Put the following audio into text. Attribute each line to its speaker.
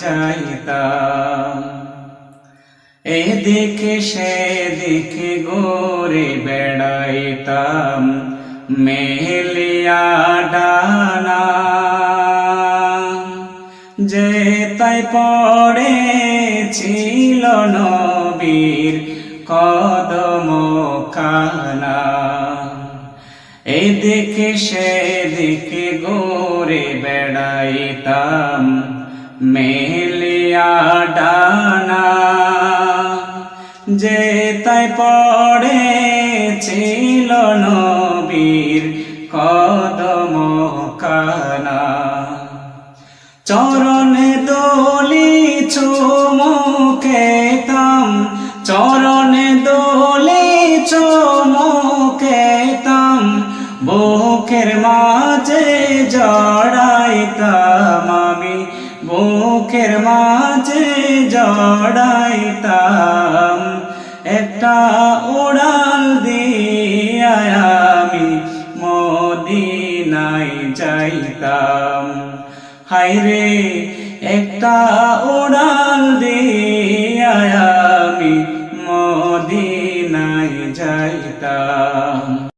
Speaker 1: যাইতাম। এদিকে সেদিকে গোরে বেড়াইতাম, মেলিয়া ডানা। যে তাই পড়ে ছিল নবীর কদম কানা। এদিকে সেদিকে গোরে বেড়াইতাম মেলিয়া ডানা যে তাই পড়ে ছিল নবীর কদম কানা। চরণে দোলি চুমুকেতাম চরণে বুকের মাঝে জড়াইতাম আমি। বুকের মাঝে জড়াইতাম একটা উড়াল দিয়া আমি, মদিনায় যাইতাম। হাইরে একটা উড়াল দিয়া আমি, মদিনায় যাইতাম।